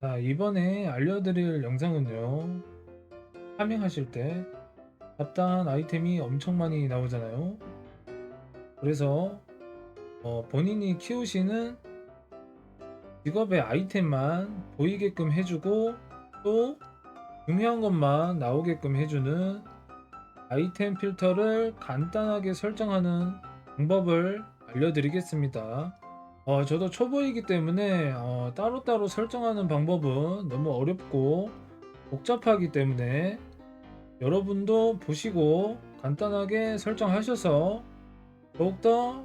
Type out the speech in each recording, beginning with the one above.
자, 이번에 알려드릴 영상은요. 파밍하실 때 잡다한 아이템이 엄청 많이 나오잖아요. 그래서 어, 본인이 키우시는 직업의 아이템만 보이게끔 해주고 또 중요한 것만 나오게끔 해주는 아이템 필터를 간단하게 설정하는 방법을 알려드리겠습니다. 어, 저도 초보이기 때문에 어, 따로따로 설정하는 방법은 너무 어렵고 복잡하기 때문에 여러분도 보시고 간단하게 설정하셔서 더욱더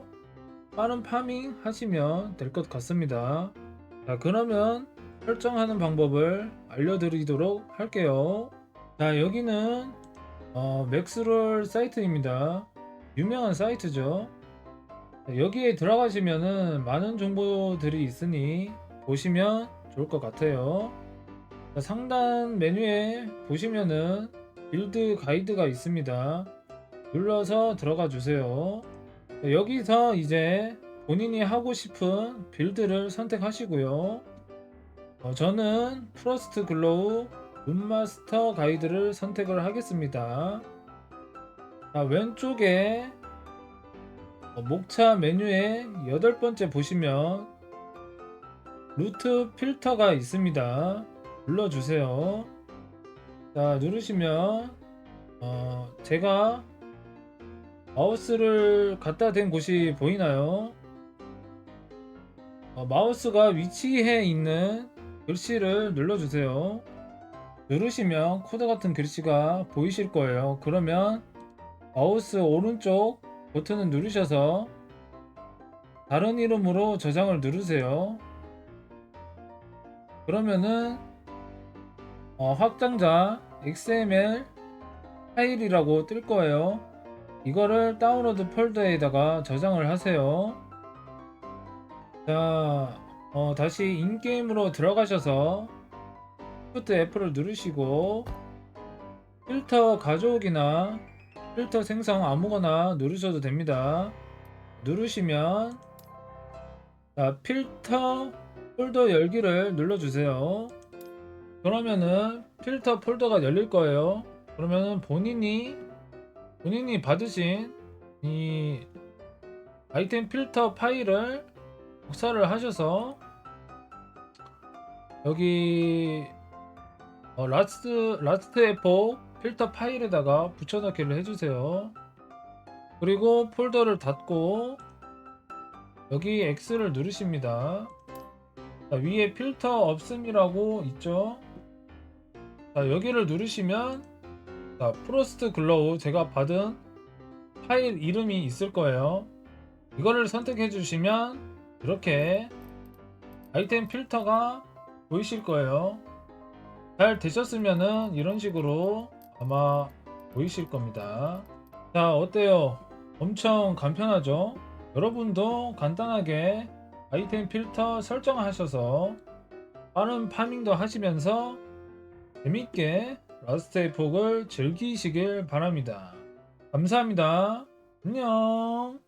빠른 파밍 하시면 될 것 같습니다. 자, 그러면 설정하는 방법을 알려드리도록 할게요. 자, 여기는 어, 맥스롤 사이트입니다. 유명한 사이트죠. 여기에 들어가시면은 많은 정보들이 있으니 보시면 좋을 것 같아요. 자, 상단 메뉴에 보시면은 빌드 가이드가 있습니다. 눌러서 들어가 주세요. 자, 여기서 이제 본인이 하고 싶은 빌드를 선택하시고요. 어, 저는 프로스트 글로우 룸마스터 가이드를 선택을 하겠습니다. 자, 왼쪽에 어, 목차 메뉴에 여덟 번째 보시면 루트 필터가 있습니다. 눌러주세요. 자, 누르시면 어, 제가 마우스를 갖다 댄 곳이 보이나요? 어, 마우스가 위치해 있는 글씨를 눌러주세요. 누르시면 코드 같은 글씨가 보이실 거예요. 그러면 마우스 오른쪽 버튼을 누르셔서 다른 이름으로 저장을 누르세요. 그러면은 어, 확장자 XML 파일이라고 뜰 거예요. 이거를 다운로드 폴더에다가 저장을 하세요. 자, 어, 다시 인게임으로 들어가셔서 Shift F를 누르시고 필터 가져오기나 필터 생성 아무거나 누르셔도 됩니다. 누르시면 자, 필터 폴더 열기를 눌러주세요. 그러면은 필터 폴더가 열릴 거예요. 그러면은 본인이 본인이 받으신 이 아이템 필터 파일을 복사를 하셔서 여기 어, 라스트 라스트 에포 필터 파일에다가 붙여넣기를 해주세요. 그리고 폴더를 닫고 여기 X를 누르십니다. 자, 위에 필터 없음이라고 있죠. 자, 여기를 누르시면 자, 프로스트 글로우 제가 받은 파일 이름이 있을 거예요. 이거를 선택해 주시면 이렇게 아이템 필터가 보이실 거예요. 잘 되셨으면은 이런 식으로 아마 보이실 겁니다. 자, 어때요? 엄청 간편하죠? 여러분도 간단하게 아이템 필터 설정하셔서 빠른 파밍도 하시면서 재밌게 라스트의 폭을 즐기시길 바랍니다. 감사합니다. 안녕.